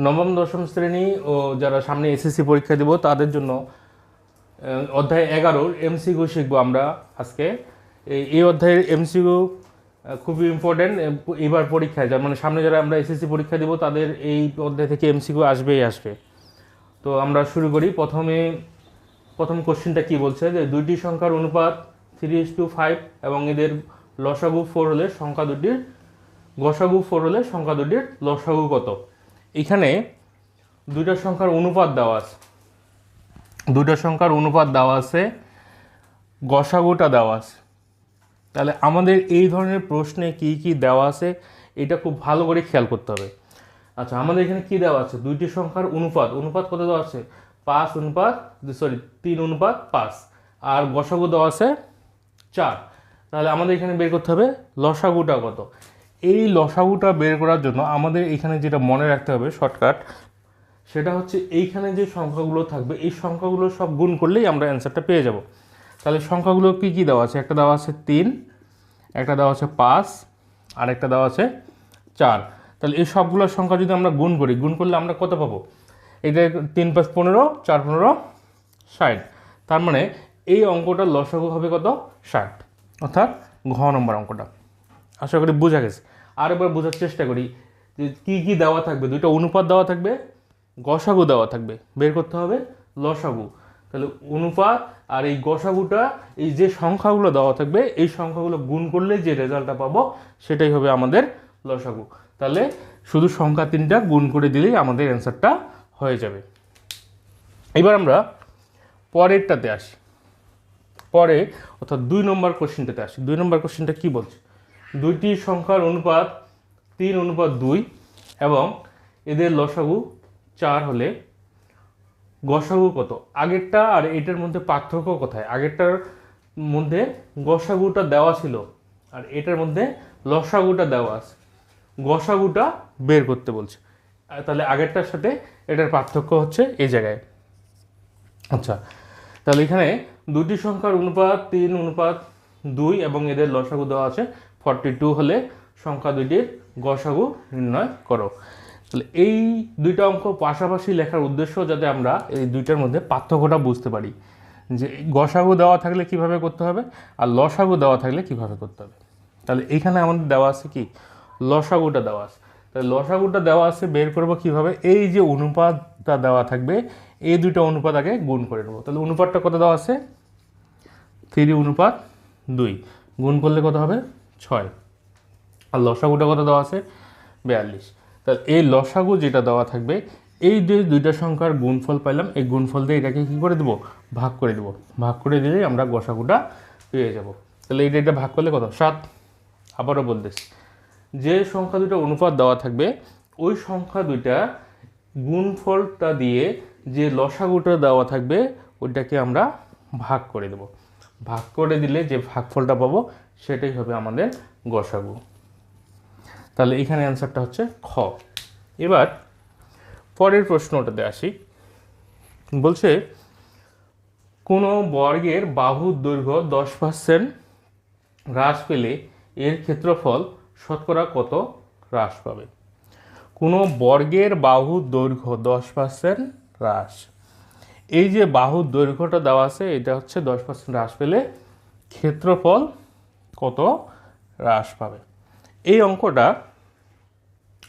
নবম, দশম শ্রেণি ও যারা সামনে এসএসসি পরীক্ষা দেব, তাদের জন্য অধ্যায় এগারোর এমসিকিউ শিখব আমরা আজকে। এই- এই অধ্যায়ের এমসিকিউ খুবই ইম্পর্টেন্ট এবার পরীক্ষায়, যার মানে সামনে যারা আমরা এসএসসি পরীক্ষা দেব, তাদের এই অধ্যায় থেকে এমসিকিউ আসবেই আসবে। তো আমরা শুরু করি, প্রথমে, প্রথম কোশ্চেনটা কি বলছে? যে দুইটি সংখ্যার অনুপাত থ্রি ইস টু ফাইভ এবং এদের লসাগু ফোর হলে সংখ্যা দুটির, গসাগু ফোর হলে সংখ্যা দুটির লসাগু কত? এখানে দুইটা সংখ্যার অনুপাত দেওয়া আছে। দুইটা সংখ্যার অনুপাত দেওয়া আছে, গসাগুটা দেওয়া আছে। তাহলে আমাদের এই ধরনের প্রশ্নে কি কি দেওয়া আছে, এটা খুব ভালো করে খেয়াল করতে হবে। আচ্ছা আমাদের এখানে কি দেওয়া আছে? দুইটি সংখ্যার অনুপাত। অনুপাত কত দেওয়া আছে? পাঁচ অনুপাত সরি, তিন অনুপাত, পাঁচ। আর গসাগু দেওয়া আছে চার। তাহলে আমাদের এখানে বের করতে হবে, লসাগুটা কত? এই লসাগুটা বের করার জন্য আমাদের এখানে যেটা মনে রাখতে হবে শর্টকাট সেটা হচ্ছে এইখানে যে সংখ্যাগুলো থাকবে, এই সংখ্যাগুলো সব গুণ করলেই আমরা অ্যান্সারটা পেয়ে যাব। তাহলে সংখ্যাগুলো কী কী দেওয়া আছে? একটা দেওয়া আছে তিন, একটা দেওয়া আছে পাঁচ, আর একটা দেওয়া আছে চার। তাহলে এই সবগুলোর সংখ্যা যদি আমরা গুণ করি, গুণ করলে আমরা কত পাবো? এটা তিন পাঁচ পনেরো, চার পনেরো, ষাট। তার মানে এই অঙ্কটার লসাগু হবে কত? ষাট। অর্থাৎ ঘ নম্বর অঙ্কটা। আশা করি বোঝা গেছে। আর একবার বোঝার চেষ্টা করি যে কী কী দেওয়া থাকবে। দুইটা অনুপাত দেওয়া থাকবে, গসাগু দেওয়া থাকবে। বের করতে হবে লসাগু। তাহলে অনুপাত আর এই গসাগুটা, এই যে সংখ্যাগুলো দেওয়া থাকবে, এই সংখ্যাগুলো গুণ করলে যে রেজাল্টটা পাবো সেটাই হবে আমাদের লসাগু। তাহলে শুধু সংখ্যা তিনটা গুণ করে দিলেই আমাদের অ্যান্সারটা হয়ে যাবে। এবার আমরা পরেরটাতে আসি। পরে অর্থাৎ দুই নম্বর কোশ্চেনটাতে আসি। দুই নম্বর কোশ্চেনটা কি বলছে? দুইটি সংখ্যার অনুপাত তিন, অনুপাত দুই, এবং এদের লসাগু চার হলে গসাগু কত? আগেরটা আর এটার মধ্যে পার্থক্য কোথায়? আগেরটার মধ্যে গসাগুটা দেওয়া ছিল আর এটার মধ্যে লসাগুটা দেওয়া আছে। গসাগুটা বের করতে বলছে। তাহলে আগেরটার সাথে এটার পার্থক্য হচ্ছে এই জায়গায়। আচ্ছা তাহলে এখানে দুটি সংখ্যার অনুপাত তিন, অনুপাত দুই, এবং এদের লসাগু দেওয়া আছে ফর্টি টু হলে সংখ্যা দুইটির গসাগু নির্ণয় করো। তাহলে এই দুইটা অঙ্ক পাশাপাশি লেখার উদ্দেশ্য যাতে আমরা এই দুইটার মধ্যে পার্থক্যটা বুঝতে পারি, যে গসাগু দেওয়া থাকলে কীভাবে করতে হবে আর লসাগু দেওয়া থাকলে কীভাবে করতে হবে। তাহলে এইখানে আমাদের দেওয়া আছে কি? লসাগুটা দেওয়া আছে। তাহলে লসাগুটা দেওয়া আছে বের করব কীভাবে? এই যে অনুপাতটা দেওয়া থাকবে, এই দুইটা অনুপাত আগে গুণ করে নেব। তাহলে অনুপাতটা কত দেওয়া আছে? থ্রি অনুপাত দুই। গুণ করলে কত হবে? ছয়। আর লসাগুটা কত দেওয়া আছে? বিয়াল্লিশ। তাহলে এই লসাগু যেটা দেওয়া থাকবে, এই যে দুইটা সংখ্যার গুণফল পাইলাম, এই গুণফল দিয়ে এটাকে কী করে দেবো? ভাগ করে দেবো। ভাগ করে দিলেই আমরা গসাগুটা পেয়ে যাব। তাহলে এইটা এটা ভাগ করলে কত? সাত। আবারও বলতেছি, যে সংখ্যা দুটো অনুপাত দেওয়া থাকবে, ওই সংখ্যা দুইটা গুণফলটা দিয়ে যে লসাগুটা দেওয়া থাকবে, ওইটাকে আমরা ভাগ করে দেব। ভাগ করে দিলে যে ভাগফলটা পাবো সেটাই হবে আমাদের গসাগু। তাহলে এখানে অ্যান্সারটা হচ্ছে খ। এবার পরের প্রশ্নটাতে আসি। বলছে, কোনো বর্গের বাহুর দৈর্ঘ্য দশ পার্সেন্ট হ্রাস পেলে এর ক্ষেত্রফল শতকরা কত হ্রাস পাবে? কোনো বর্গের বাহুর দৈর্ঘ্য দশ পার্সেন্ট হ্রাস। এই যে বাহুর দৈর্ঘ্যটা দেওয়া আছে, এটা হচ্ছে দশ পার্সেন্ট হ্রাস পেলে ক্ষেত্রফল কত হ্রাস পাবে। এই অঙ্কটা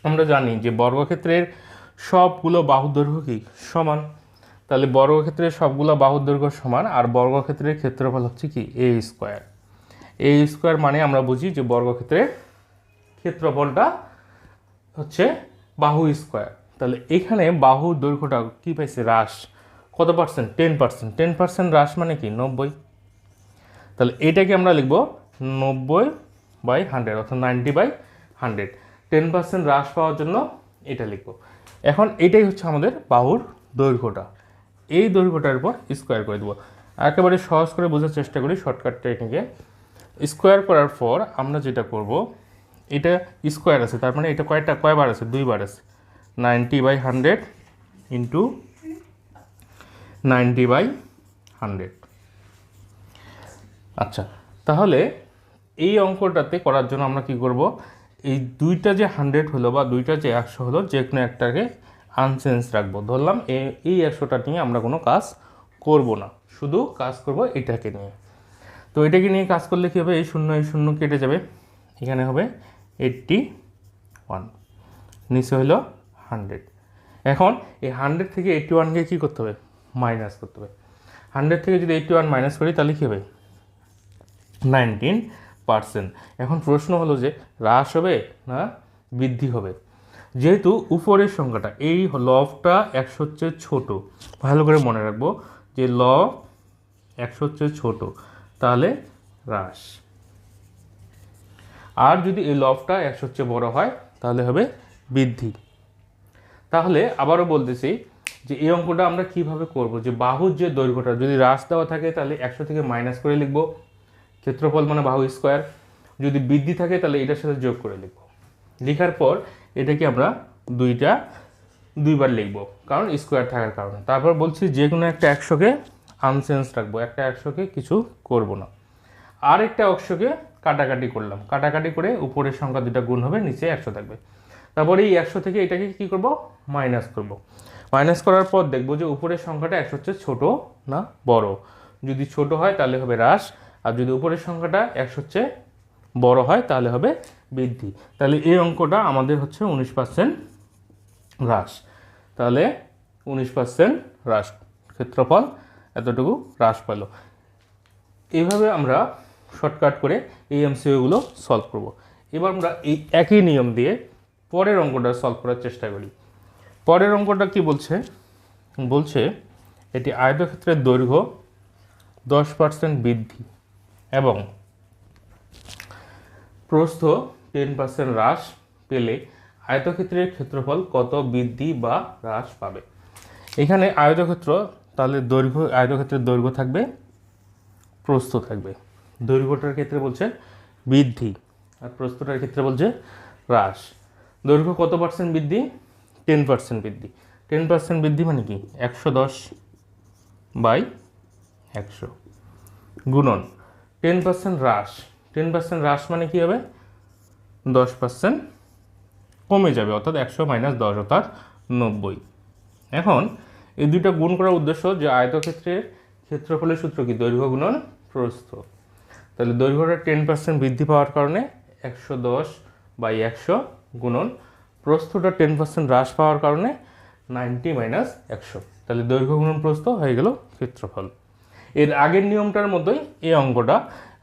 আমরা জানি যে বর্গক্ষেত্রের সবগুলো বাহুর দৈর্ঘ্য কি? সমান। তাহলে বর্গক্ষেত্রের সবগুলো বাহুর দৈর্ঘ্য সমান আর বর্গক্ষেত্রের ক্ষেত্রফল হচ্ছে কি? এ স্কোয়ার এ স্কোয়ার মানে আমরা বুঝি যে বর্গক্ষেত্রের ক্ষেত্রফলটা হচ্ছে বাহু স্কোয়ার তাহলে এখানে বাহু দৈর্ঘ্যটা কি পাইছে? হ্রাস। কত percent ten percent ten percent হ্রাস মানে কি? নব্বই। তাহলে এটাকে আমরা লিখব নব্বই বাই হান্ড্রেড অর্থাৎ ninety by hundred ten percent হ্রাস পাওয়ার জন্য এটা লিখব। এখন এটাই হচ্ছে আমাদের বাহুর দৈর্ঘ্যটা। এই দৈর্ঘ্যটার উপর স্কোয়ার করে দেবো। একেবারে সহজ করে বোঝার চেষ্টা করি শর্টকাট টেকনিকে স্কোয়ার করার পর আমরা যেটা করব, এটা স্কোয়ার আছে, তার মানে এটা কয়টা, কয়বার আছে? দুইবার আছে। Ninety by hundred into ninety by hundred আচ্ছা তাহলে এই অঙ্কটাতে করার জন্য আমরা কি করব? এই দুইটা যে হান্ড্রেড হলো বা দুইটা যে একশো হলো, যে কোনো একটাকে আনচেঞ্জ রাখব। ধরলাম এই একশোটা নিয়ে আমরা কোনো কাজ করব না। শুধু কাজ করব এটাকে নিয়ে। তো এটাকে নিয়ে কাজ করলে কী হবে? এই শূন্য এই শূন্য কেটে যাবে। এখানে হবে এইট্টি ওয়ান নিচে হলো হান্ড্রেড এখন এই হান্ড্রেড থেকে এইটটি ওয়ানকে কী করতে হবে? মাইনাস করতে হবে। হান্ড্রেড থেকে যদি এইটটি ওয়ান মাইনাস করি তাহলে কী হবে? Nineteen percent. এখন প্রশ্ন হলো যে, হ্রাস হবে না বৃদ্ধি হবে? যেহেতু উপরের সংখ্যাটা, এই লবটা একশো হচ্ছে ছোটো। ভালো করে মনে রাখব যে ল একশো হচ্ছে ছোটো, তাহলে হ্রাস। আর যদি এই লবটা একশো হচ্ছে বড় হয়, তাহলে হবে বৃদ্ধি। তাহলে আবারও বলতেছি যে, এই অঙ্কটা আমরা কীভাবে করব? যে, বাহুর যে দৈর্ঘ্যটা, যদি হ্রাস দেওয়া থাকে, তাহলে একশো থেকে মাইনাস করে লিখব। ক্ষেত্রফল মানে বাহু স্কোয়ার। যদি বৃদ্ধি থাকে, তাহলে এটার সাথে যোগ করে লিখব। লেখার পর এটাকে আমরা দুইটা, দুইবার লিখব, কারণ স্কোয়ার থাকার কারণে। তারপর বলছি যে কোনো একটা একশোকে আনসেন্স রাখব, একটা একশোকে কিছু করব না। আর একটা অংশকে কাটাকাটি করলাম। কাটাকাটি করে উপরের সংখ্যা দুটা গুণ হবে, নিচে একশো থাকবে। তারপরে এই একশো থেকে এটাকে কি করব? মাইনাস করব। মাইনাস করার পর দেখব যে উপরের সংখ্যাটা একশো হচ্ছে ছোটো না বড়। যদি ছোট হয়, তাহলে হবে হ্রাস আর যদি উপরের সংখ্যাটা একশো হচ্ছে বড় হয়, তাহলে হবে বৃদ্ধি। তাহলে এই অঙ্কটা আমাদের হচ্ছে উনিশ পার্সেন্ট হ্রাস। তাহলে উনিশ পার্সেন্ট হ্রাস ক্ষেত্রফল এতটুকু হ্রাস পেল। এইভাবে আমরা শর্টকাট করে এই এমসিওগুলো সলভ করব। এবার আমরা এই একই নিয়ম দিয়ে পরের অঙ্কটা সলভ করার চেষ্টা করি। পরের অঙ্কটা কি বলছে? বলছে এটি আয়তক্ষেত্রের দৈর্ঘ্য দশ পার্সেন্ট বৃদ্ধি। এবং প্রস্থ টেন পার্সেন্ট হ্রাস পেলে আয়তক্ষেত্রের ক্ষেত্রফল কত বৃদ্ধি বা হ্রাস পাবে? এখানে আয়তক্ষেত্র, তাহলে দৈর্ঘ্য, আয়তক্ষেত্রের দৈর্ঘ্য থাকবে, প্রস্থ থাকবে। দৈর্ঘ্যটার ক্ষেত্রে বলছে বৃদ্ধি আর প্রস্থটার ক্ষেত্রে বলছে হ্রাস। দৈর্ঘ্য কত পার্সেন্ট বৃদ্ধি? টেন পার্সেন্ট বৃদ্ধি। টেন পার্সেন্ট বৃদ্ধি মানে কি? একশো দশ বাই একশো। গুণন। টেন পার্সেন্ট হ্রাস। টেন পার্সেন্ট হ্রাস মানে কী হবে? দশ পার্সেন্ট কমে যাবে, অর্থাৎ একশো মাইনাস দশ, অর্থাৎ নব্বই। এখন এই দুইটা গুণ করার উদ্দেশ্য যে আয়তক্ষেত্রের ক্ষেত্রফলের সূত্র কি? দৈর্ঘ্য গুণন প্রস্থ। তাহলে দৈর্ঘ্যটা টেন পার্সেন্ট বৃদ্ধি পাওয়ার কারণে একশো দশ বাই একশো গুণন প্রস্থটা টেন পার্সেন্ট হ্রাস পাওয়ার কারণে নাইনটি মাইনাস একশো। তাহলে দৈর্ঘ্য গুণন প্রস্থ হয়ে গেল ক্ষেত্রফল। এর আগের নিয়মটার মতোই এই অঙ্কটা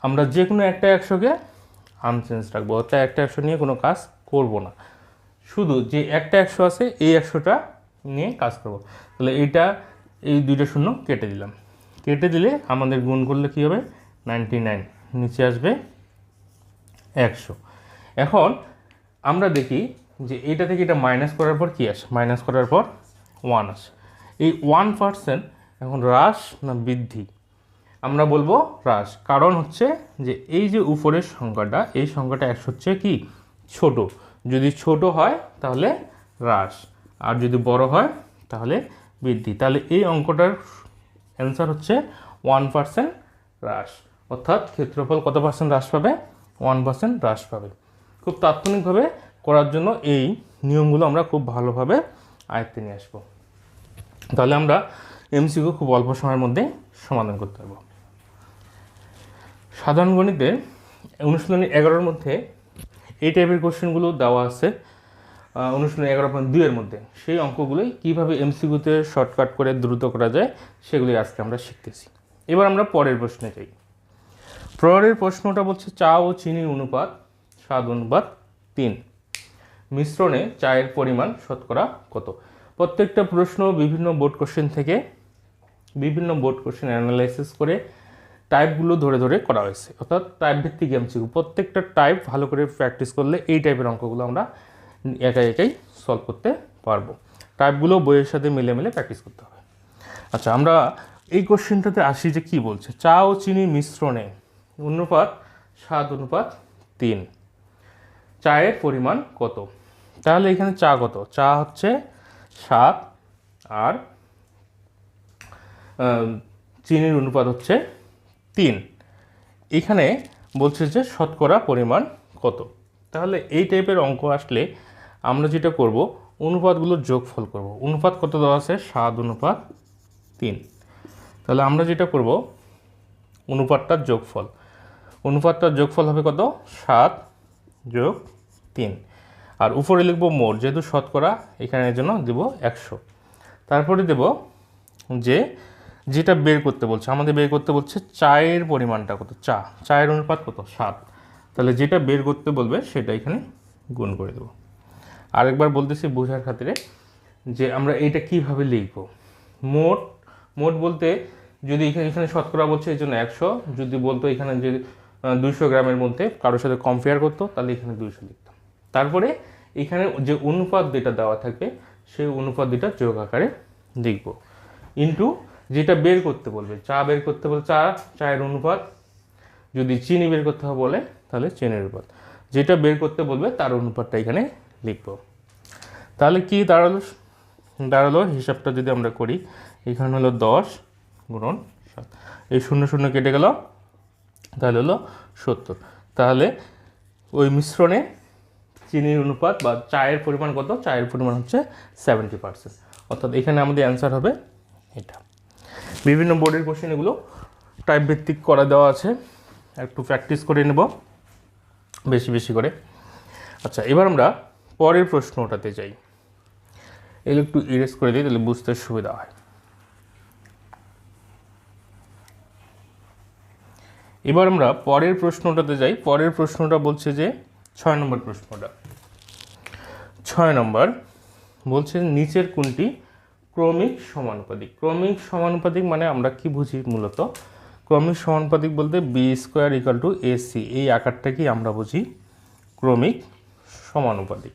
আমরা যে কোনো একটা একশোকে আনচেঞ্জ রাখব, অর্থাৎ একটা একশো নিয়ে কোনো কাজ করব না। শুধু যে একটা একশো আছে, এই একশোটা নিয়ে কাজ করব। তাহলে এইটা, এই দুইটা শূন্য কেটে দিলাম। কেটে দিলে আমাদের গুণ করলে কী হবে? নাইনটি নাইন নিচে আসবে একশো। এখন আমরা দেখি যে এটা থেকে এটা মাইনাস করার পর কী আসে? মাইনাস করার পর ওয়ান আসে। এই ওয়ান পার্সেন্ট এখন হ্রাস না বৃদ্ধি? আমরা বলব হ্রাস। কারণ হচ্ছে যে এই যে উপরের সংখ্যাটা, এই সংখ্যাটা একশো হচ্ছে কি? ছোট। যদি ছোট হয়, তাহলে হ্রাস। আর যদি বড় হয়, তাহলে বৃদ্ধি। তাহলে এই অঙ্কটার অ্যান্সার হচ্ছে ওয়ান পার্সেন্ট হ্রাস। অর্থাৎ ক্ষেত্রফল কত পার্সেন্ট হ্রাস পাবে? ওয়ান পার্সেন্ট হ্রাস পাবে। খুব তাৎক্ষণিকভাবে করার জন্য এই নিয়মগুলো আমরা খুব ভালোভাবে আয়ত্তে নিয়ে আসব। তাহলে আমরা এমসিকিউ খুব অল্প সময়ের মধ্যে সমাধান করতে পারব। সাধারণ গণিতে অনুশীলনী এগারোর মধ্যে এই টাইপের কোশ্চেনগুলো দেওয়া আছে অনুশীলনী এগারো পয়েন্ট দুইয়ের মধ্যে। সেই অঙ্কগুলোই কীভাবে এমসিকিউতে শর্টকাট করে দ্রুত করা যায় সেগুলি আজকে আমরা শিখতেছি। এবার আমরা পরের প্রশ্নে যাই। পরের প্রশ্নটা বলছে চা ও চিনির অনুপাত স্বাদ অনুপাত তিন। মিশ্রণে চায়ের পরিমাণ শতকরা কত? প্রত্যেকটা প্রশ্ন বিভিন্ন বোর্ড কোশ্চেন থেকে বিভিন্ন বোর্ড কোশ্চেন অ্যানালাইসিস করে টাইপগুলো ধরে ধরে করা হয়েছে। অর্থাৎ টাইপ ভিত্তিক এমসিকিউ প্রত্যেকটা টাইপ ভালো করে প্র্যাকটিস করলে এই টাইপের অঙ্কগুলো আমরা একাই একাই সলভ করতে পারব। টাইপগুলো বইয়ের সাথে মিলে মিলে প্র্যাকটিস করতে হবে। আচ্ছা আমরা এই কোশ্চেনটাতে আসি যে কি বলছে? চা ও চিনি মিশ্রণে অনুপাত সাত অনুপাত তিন। চায়ের পরিমাণ কত? তাহলে এখানে চা কত? চা হচ্ছে সাত আর চিনির অনুপাত হচ্ছে তিন। এখানে বলছে যে শতকরা পরিমাণ কত? তাহলে এই টাইপের অঙ্ক আসলে আমরা যেটা করব, অনুপাতগুলোর যোগফল করব। অনুপাত কত দেওয়া আছে? সাত অনুপাত তিন। তাহলে আমরা যেটা করব, অনুপাতটার যোগফল। অনুপাতটার যোগফল হবে কত? সাত যোগ তিন। আর উপরে লিখব মোট, যেহেতু শতকরা, এখানে জন্য দেব একশো। তারপরে দেব যে যেটা বের করতে বলছে, আমাদের বের করতে বলছে চায়ের পরিমাণটা কত? চা, চায়ের অনুপাত কত? সাত। তাহলে যেটা বের করতে বলবে সেটা এখানে গুণ করে দেবো। আরেকবার বলতেছি বোঝার খাতিরে যে আমরা এইটা কীভাবে লিখব? মোট মোট বলতে যদি এখানে এখানে শতকরা বলছে এই জন্য একশো, যদি বলতো এখানে যে দুইশো গ্রামের মধ্যে কারোর সাথে কম্পেয়ার করতো, তাহলে এখানে দুইশো লিখতাম। তারপরে এখানে যে অনুপাত যেটা দেওয়া থাকবে, সেই অনুপাত দুটা যোগ আকারে লিখব। ইন্টু যেটা বের করতে বলবে, চা বের করতে বলে চা, চায়ের অনুপাত। যদি চিনি বের করতে হবে বলে, তাহলে চিনির অনুপাত। যেটা বের করতে বলবে, তার অনুপাতটা এখানে লিখব। তাহলে কি দাঁড়াল? দাঁড়াল, হিসাবটা যদি আমরা করি, এখানে হলো দশ গুণন সাত। এই শূন্য শূন্য কেটে গেল, তাহলে হলো সত্তর। তাহলে ওই মিশ্রণে চিনির অনুপাত বা চায়ের পরিমাণ কত? চায়ের পরিমাণ হচ্ছে সেভেন্টি পার্সেন্ট অর্থাৎ এখানে আমাদের অ্যান্সার হবে এটা। বিভিন্ন বোর্ডের কোশ্চেন এগুলো টাইপ ভিত্তিক করা দেওয়া আছে। একটু প্র্যাকটিস করে নেব, বেশি বেশি করে। আচ্ছা এবার আমরা পরের প্রশ্নটাতে যাই। এগুলো একটু ইরেজ করে দিই, তাহলে বুঝতে সুবিধা হয়। এবার আমরা পরের প্রশ্নটাতে যাই। পরের প্রশ্নটা বলছে যে, ছয় নম্বর প্রশ্নটা। ছয় নম্বর বলছে, নিচের কোনটি ক্রমিক সমানুপাতিক। ক্রমিক সমানুপাতিক মানে আমরা কি বুঝি মূলত? ক্রমিক সমানুপাতিক বলতে B square equal to AC এই আকারটাকেই আমরা বুঝি ক্রমিক সমানুপাতিক।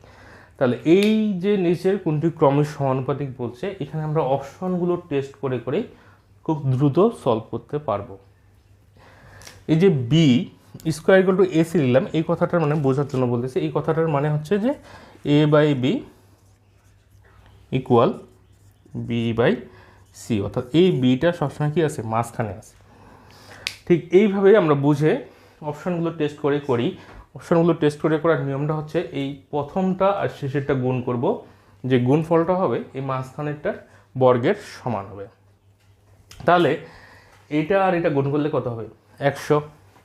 তাহলে এই যে নিচের কোনটি ক্রমিক সমানুপাতিক বলছে, এখানে আমরা অপশনগুলো টেস্ট করে করে খুব দ্রুত সলভ করতে পারব। এই যে B square equal to AC নিলাম এই কথাটার মানে বোঝার জন্য বলতেছি, এই কথাটার মানে হচ্ছে যে A by B equal B by C অর্থাৎ এই বিটা সবসময় কি আছে? মাঝখানে আছে। ঠিক এইভাবেই আমরা বুঝে অপশানগুলো টেস্ট করে করি। অপশানগুলো টেস্ট করে করার নিয়মটা হচ্ছে এই প্রথমটা আর শেষেরটা গুণ করব। যে গুণফলটা হবে, এই মাঝখানেরটার বর্গের সমান হবে। তাহলে এটা আর এটা গুণ করলে কত হবে? একশো।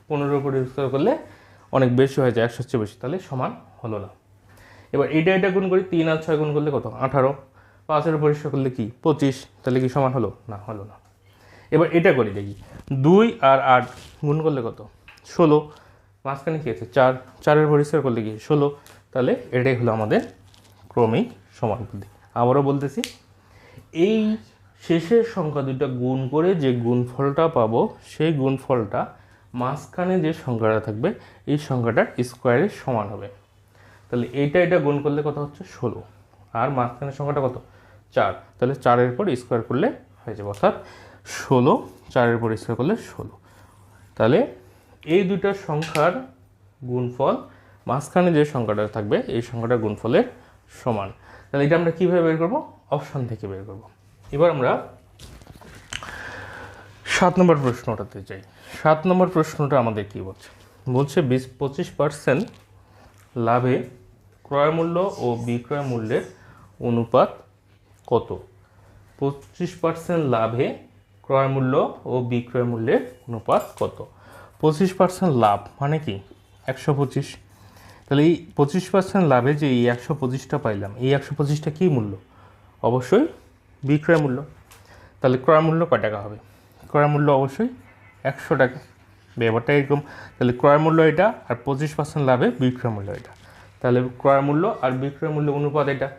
পনেরোর উপরে করলে অনেক বেশি হয়ে যায়, একশোর চেয়ে বেশি। তাহলে সমান হলো না। এবার এটা এটা গুণ করি, তিন আর ছয় গুণ করলে কত? আঠারো। পাঁচের পরিষ্কার করলে কি? পঁচিশ। তাহলে কি সমান হলো? না হলো না। এবার এটা করি দেখি। দুই আর আট গুণ করলে কত? ষোলো। মাঝখানে কী আছে? চার। চারের পরিষ্কার করলে কি? ষোলো। তাহলে এটাই হলো আমাদের ক্রমিক সমানুপাতিক। আবারও বলতেছি, এই শেষের সংখ্যা দুটো গুণ করে যে গুণফলটা পাবো, সেই গুণফলটা মাঝখানে যে সংখ্যাটা থাকবে, এই সংখ্যাটার স্কোয়ারের সমান হবে। তাহলে এইটা এটা গুণ করলে কত হচ্ছে? ষোলো। আর মাঝখানের সংখ্যাটা কত? চার। তাহলে চারের পর স্কোয়ার করলে হয়ে যাবে, অর্থাৎ ষোলো। চারের পর স্কোয়ার করলে ষোলো। তাহলে এই দুইটা সংখ্যার গুণফল, মাঝখানে যে সংখ্যাটা থাকবে, এই সংখ্যাটা গুণফলের সমান। তাহলে এটা আমরা কীভাবে বের করব? অপশান থেকে বের করব। এবার আমরা সাত নম্বর প্রশ্নটাতে যাই। সাত নম্বর প্রশ্নটা আমাদের কী বলছে? বলছে বিশ, পঁচিশ পার্সেন্ট লাভে ক্রয় মূল্য ও বিক্রয় মূল্যের অনুপাত কত? পঁচিশ পার্সেন্ট লাভে ক্রয় মূল্য ও বিক্রয় মূল্যের অনুপাত কত? পঁচিশ পার্সেন্ট লাভ মানে কি? একশো পঁচিশ। তাহলে এই পঁচিশ পার্সেন্ট লাভে যে এই একশো পঁচিশটা পাইলাম, এই একশো পঁচিশটা কী মূল্য? অবশ্যই বিক্রয় মূল্য। তাহলে ক্রয় মূল্য কয় টাকা হবে? ক্রয় মূল্য অবশ্যই একশো টাকা। ব্যাপারটা এরকম। তাহলে ক্রয় মূল্য এটা আর পঁচিশ পার্সেন্ট লাভে বিক্রয় মূল্য এটা। তাহলে ক্রয় মূল্য আর বিক্রয় মূল্য অনুপাত এটা।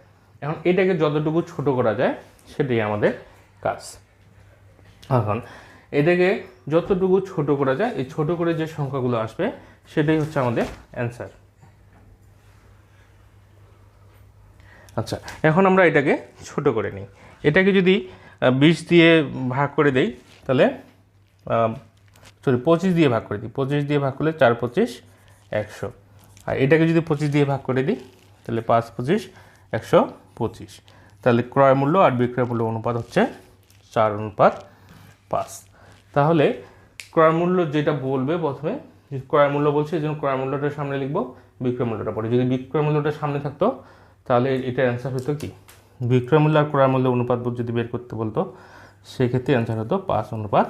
এখন এটাকে যতটুকু ছোট করা যায়, সেটাই আমাদের কাজ। এখন এটাকে যতটুকু ছোট করা যায়, এই ছোট করে যে সংখ্যাগুলো আসবে, সেটাই হচ্ছে আমাদের অ্যান্সার আচ্ছা এখন আমরা এটাকে ছোট করে নিই। এটাকে যদি বিশ দিয়ে ভাগ করে দেই, তাহলে সরি পঁচিশ দিয়ে ভাগ করে দিই। পঁচিশ দিয়ে ভাগ করলে চার পঁচিশ, একশো। আর এটাকে যদি পঁচিশ দিয়ে ভাগ করে দিই, তাহলে পাঁচ পঁচিশ, একশো পঁচিশ। তাহলে ক্রয় মূল্য আর বিক্রয় মূল্য অনুপাত হচ্ছে চার অনুপাত পাঁচ। তাহলে ক্রয় মূল্য যেটা বলবে প্রথমে ক্রয় মূল্য বলছে, এই জন্য ক্রয় মূল্যটা সামনে লিখব, বিক্রয় মূল্যটা পরে। যদি বিক্রয় মূল্যটা সামনে থাকতো, তাহলে এটার অ্যান্সার হতো কি? বিক্রয় মূল্য আর ক্রয় মূল্য অনুপাত যদি বের করতে বলতো, সেক্ষেত্রে অ্যান্সার হতো পাঁচ অনুপাত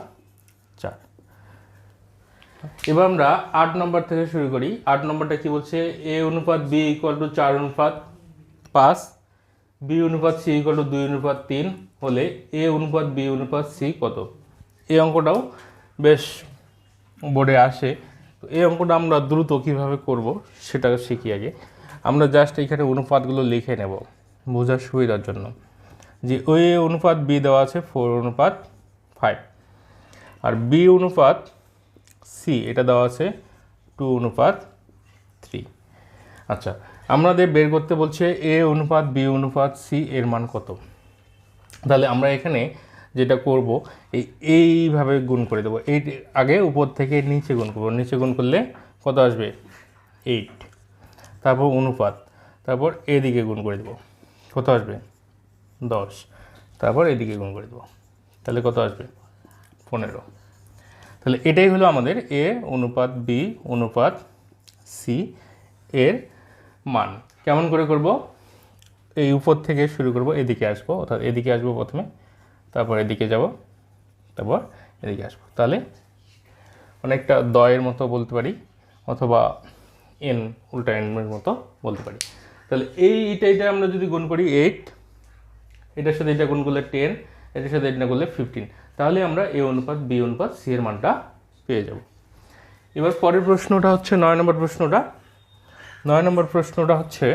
চার। এবার আমরা আট নম্বর থেকে শুরু করি। আট নম্বরটা কি বলছে? এ অনুপাত বি ইকুয়াল টু চার অনুপাত পাঁচ। বি অনুপাত সি ইকুয়াল টু দুই অনুপাত তিন হলে এ অনুপাত বি অনুপাত সি কত? এই অঙ্কটাও বেশ বোর্ডে আসে। তো এই অঙ্কটা আমরা দ্রুত কীভাবে করব সেটা শিখি আগে। আমরা জাস্ট এখানে অনুপাতগুলো লিখে নেব বোঝার সুবিধার জন্য। যে ওই অনুপাত বি দেওয়া আছে ফোর অনুপাত ফাইভ আর বি অনুপাত সি এটা দেওয়া আছে টু অনুপাত থ্রি আচ্ছা আমাদের বের করতে বলছে এ অনুপাত, বি অনুপাত, সি এর মান কত? তাহলে আমরা এখানে যেটা করব, এই, এইভাবে গুণ করে দেবো। এইট আগে উপর থেকে নিচে গুণ করব। নিচে গুণ করলে কত আসবে? এইট। তারপর অনুপাত। তারপর এদিকে গুণ করে দেবো। কত আসবে? দশ। তারপর এদিকে গুণ করে দেবো। তাহলে কত আসবে? পনেরো। তাহলে এটাই হলো আমাদের এ অনুপাত, বি অনুপাত, সি এর মান। কেমন করে করব? এই উপর থেকে শুরু করব, এদিকে আসব, অর্থাৎ এদিকে আসব প্রথমে, তারপর এদিকে যাব, তারপর এদিকে আসব। তাহলে অনেকটা দয়ের মতো বলতে পারি, অথবা এন, উল্টা এনের মতো বলতে পারি। তাহলে এই এটা এটা আমরা যদি গুণ করি এইট, এটার সাথে এটা গুণ করলে টেন, এটার সাথে এটা করলে ফিফটিন তাহলে আমরা এ অনুপাত, বি অনুপাত, সি এর মানটা পেয়ে যাব। এবার পরের প্রশ্নটা হচ্ছে, নয় নম্বর প্রশ্নটা। নয় নম্বর প্রশ্নটা হচ্ছে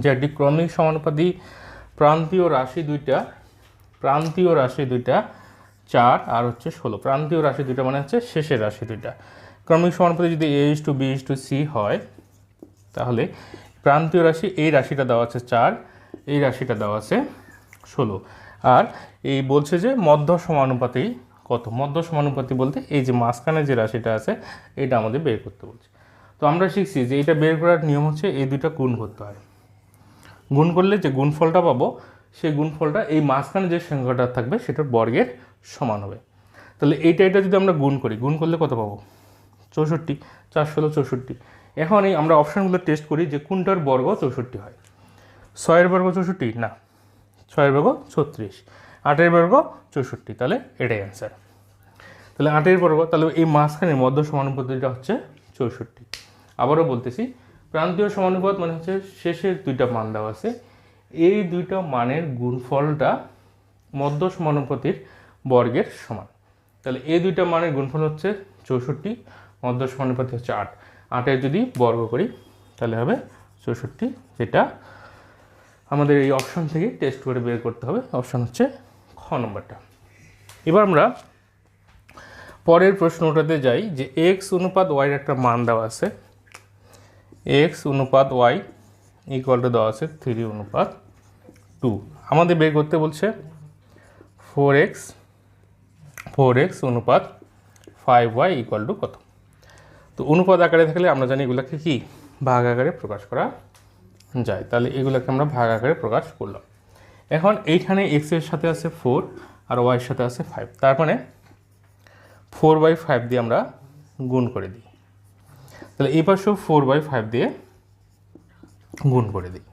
যে একটি ক্রমিক সমানুপাতি প্রান্তীয় রাশি দুইটা, প্রান্তীয় রাশি দুইটা চার আর হচ্ছে ষোলো। প্রান্তীয় রাশি দুইটা মানে হচ্ছে শেষের রাশি দুইটা। ক্রমিক সমানুপাতি যদি A is to B is to C হয়, তাহলে প্রান্তীয় রাশি এই রাশিটা দেওয়া আছে চার, এই রাশিটা দেওয়া আছে ষোলো। আর এই বলছে যে মধ্য সমানুপাতি কত? মধ্য সমানুপাতি বলতে এই যে মাঝখানে যে রাশিটা আছে, এটা আমাদের বের করতে বলছে। তো আমরা শিখছি যে এটা বের করার নিয়ম হচ্ছে এই দুইটা গুণ করতে হয়। গুণ করলে যে গুণফলটা পাবো, সেই গুণফলটা এই মাঝখানে যে সংখ্যাটা থাকবে সেটার বর্গের সমান হবে। তাহলে এইটা এটা যদি আমরা গুণ করি, গুণ করলে কত পাবো? চৌষট্টি। চার ষোলো চৌষট্টি। এখন এই আমরা অপশানগুলো টেস্ট করি যে কোনটার বর্গ চৌষট্টি হয়। ছয়ের বর্গ চৌষট্টি? না। ছয়ের বর্গ ছত্রিশ। আটের বর্গ চৌষট্টি। তাহলে এটাই অ্যান্সার তাহলে আটের বর্গ, তাহলে এই মাঝখানে মধ্য সমানুপাতিটা হচ্ছে চৌষট্টি। আবারও বলতেছি, প্রান্তীয় সমানুপাত মানে হচ্ছে শেষের দুইটা মান দেওয়া আছে। এই দুইটা মানের গুণফলটা মধ্য সমানুপাতির বর্গের সমান। তাহলে এই দুইটা মানের গুণফল হচ্ছে চৌষট্টি, মধ্য সমানুপাতি হচ্ছে আট। আটের যদি বর্গ করি, তাহলে হবে চৌষট্টি, যেটা আমাদের এই অপশন থেকে টেস্ট করে বের করতে হবে। অপশন হচ্ছে খ নম্বরটা। এবার আমরা পরের প্রশ্নটাতে যাই যে এক্স অনুপাত ওয়াইয়ের একটা মান দেওয়া আছে। এক্স অনুপাত ওয়াই ইকুয়াল টু দেওয়া আছে থ্রি অনুপাত টু আমাদের বের করতে বলছে ফোর এক্স ফোর এক্স অনুপাত ফাইভ ওয়াই ইকুয়াল টু কত? তো অনুপাত আকারে থাকলে আমরা জানি এগুলোকে কি? ভাগ আকারে প্রকাশ করা যায়। তাহলে এগুলোকে আমরা ভাগ আকারে প্রকাশ করলাম। এখন এইখানে এক্সের সাথে আছে ফোর আর ওয়াইয়ের সাথে আছে ফাইভ তার মানে ফোর বাই ফাইভ দিয়ে আমরা গুণ করে দিই। তাহলে এই পাশেও ফোর বাই ফাইভ দিয়ে গুণ করে দিই।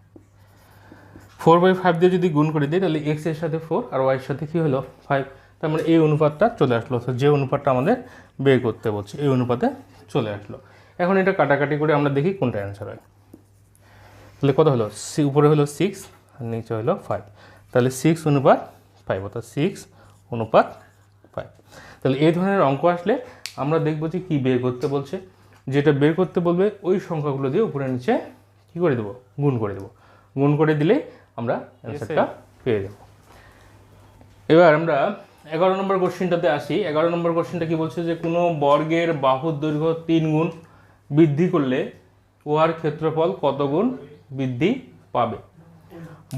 ফোর বাই ফাইভ দিয়ে যদি গুণ করে দিই, তাহলে এক্সের সাথে ফোর আর ওয়াইয়ের সাথে কী হলো ফাইভ তার মানে এই অনুপাতটা চলে আসলো, অর্থাৎ যে অনুপাতটা আমাদের বের করতে বলছে, এই অনুপাতে চলে আসলো। এখন এটা কাটাকাটি করে আমরা দেখি কোনটা অ্যান্সার হয়। তাহলে কত হলো? উপরে হলো সিক্স আর নিচে হলো ফাইভ তাহলে সিক্স অনুপাত ফাইভ অর্থাৎ সিক্স অনুপাত ফাইভ তাহলে এই ধরনের অঙ্ক আসলে আমরা দেখব যে কী বের করতে বলছে। যেটা বের করতে বলবে ওই সংখ্যাগুলো দিয়ে উপরে নিচে কী করে দেবো? গুণ করে দেবো। গুণ করে দিলেই আমরা অ্যান্সারটা পেয়ে যাব। এবার আমরা এগারো নম্বর কোশ্চেনটাতে আসি। এগারো নম্বর কোশ্চেনটা কি বলছে যে কোনো বর্গের বাহুর দৈর্ঘ্য তিন গুণ বৃদ্ধি করলে উহার ক্ষেত্রফল কত গুণ বৃদ্ধি পাবে?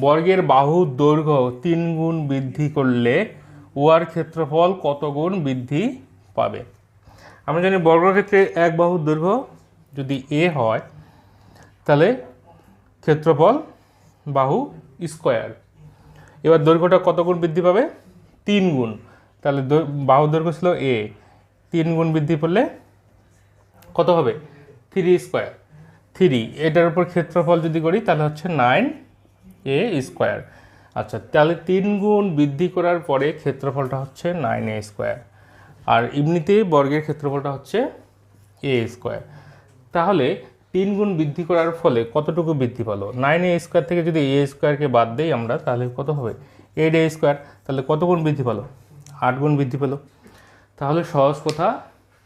বর্গের বাহুর দৈর্ঘ্য তিন গুণ বৃদ্ধি করলে উহার ক্ষেত্রফল কত গুণ বৃদ্ধি পাবে? আমরা জানি বর্গক্ষেত্রে এক বাহুর দৈর্ঘ্য যদি এ হয়, তাহলে ক্ষেত্রফল বাহু স্কোয়ার। এবার দৈর্ঘ্যটা কত গুণ বৃদ্ধি পাবে? তিন গুণ। তাহলে বাহুর দৈর্ঘ্য ছিল এ তিন গুণ বৃদ্ধি করলে কত হবে? থ্রি স্কোয়ার থ্রি এটার উপর ক্ষেত্রফল যদি করি, তাহলে হচ্ছে নাইন এ স্কোয়ার আচ্ছা তাহলে তিন গুণ বৃদ্ধি করার পরে ক্ষেত্রফলটা হচ্ছে নাইন এ স্কোয়ার আর এমনিতে বর্গের ক্ষেত্রফলটা হচ্ছে এ স্কোয়ার তাহলে তিন গুণ বৃদ্ধি করার ফলে কতটুকু বৃদ্ধি পেল? নাইন এ স্কোয়ার থেকে যদি এ স্কোয়ারকে বাদ দেই আমরা, তাহলে কত হবে? এইট এ স্কোয়ার তাহলে কত গুণ বৃদ্ধি পেল? আট গুণ বৃদ্ধি পেল। তাহলে সহজ কথা,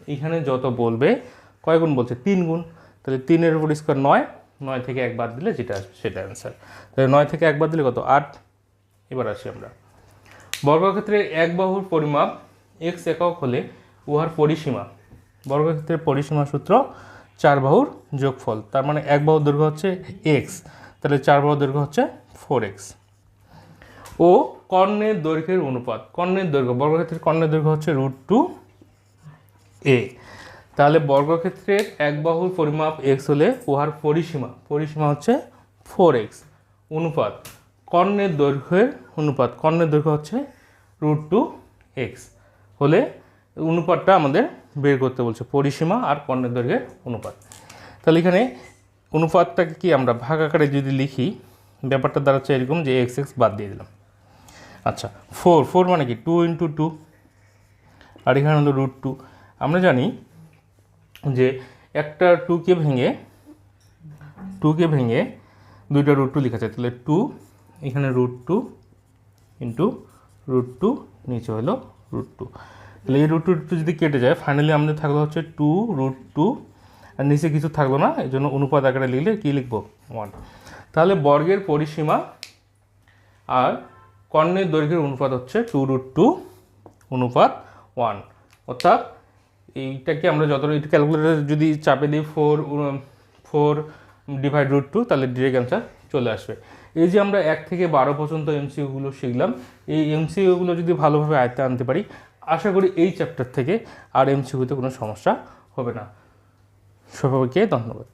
এখানে যত বলবে, কয় গুণ বলছে? তিন গুণ। তাহলে তিনের উপর স্কোয়ার নয় নয় থেকে এক বাদ দিলে যেটা আসবে সেটা অ্যান্সার তাহলে নয় থেকে এক বাদ দিলে কত? আট। এবার আসি আমরা। বর্গক্ষেত্রে এক বাহুর পরিমাপ এক্স একক হলে উহার পরিসীমা, বর্গক্ষেত্রের পরিসীমা সূত্র চার বাহুর যোগফল, তার মানে এক বাহুর দৈর্ঘ্য হচ্ছে এক্স তাহলে চার বাহুর দৈর্ঘ্য হচ্ছে ফোর এক্স ও কর্ণের দৈর্ঘ্যের অনুপাত, কর্ণের দৈর্ঘ্য, বর্গক্ষেত্রের কর্ণের দৈর্ঘ্য হচ্ছে রুট টু এ তাহলে বর্গক্ষেত্রের এক বাহুর পরিমাপ এক্স হলে উহার পরিসীমা পরিসীমা হচ্ছে ফোর এক্স অনুপাত, কর্ণের দৈর্ঘ্যের অনুপাত, কর্ণের দৈর্ঘ্য হচ্ছে রুট টু এক্স হলে অনুপাতটা আমাদের বের করতে বলছে পরিসীমা আর পণ্যের দৈর্ঘ্যের অনুপাত। তাহলে এখানে অনুপাতটাকে কি আমরা ভাগ আকারে যদি লিখি ব্যাপারটা দাঁড়াচ্ছে এরকম যে এক্স এক্স বাদ দিয়ে দিলাম। আচ্ছা ফোর ফোর মানে কি? টু ইন্টু টু আর এখানে হলো রুট টু আমরা জানি যে একটা টুকে ভেঙে টুকে ভেঙে দুইটা রুট টু লেখা যায় তাহলে টু এখানে root two into root two নিচে হলো রুট টু তাহলে এই রুট টু যদি কেটে যায় ফাইনালি আমাদের থাকল হচ্ছে টু রুট টু আর নিচে কিছু থাকল না, এই জন্য অনুপাত আকারে লিখলে কী লিখব? ওয়ান তাহলে বর্গের পরিসীমা আর কর্ণের দৈর্ঘ্যের অনুপাত হচ্ছে টু রুট টু অনুপাত ওয়ান অর্থাৎ এইটাকে আমরা যতটা এটা ক্যালকুলেটার যদি চাপে দিই four four divide root two তাহলে ডিরেক্ট অ্যান্সার চলে আসবে। এই যে আমরা এক থেকে বারো পর্যন্ত এমসিউগুলো শিখলাম, এই এমসিউগুলো যদি ভালোভাবে আয়ত্তে আনতে পারি, আশা করি এই চ্যাপ্টার থেকে আর এমসিউতে কোনো সমস্যা হবে না। সবাইকে ধন্যবাদ।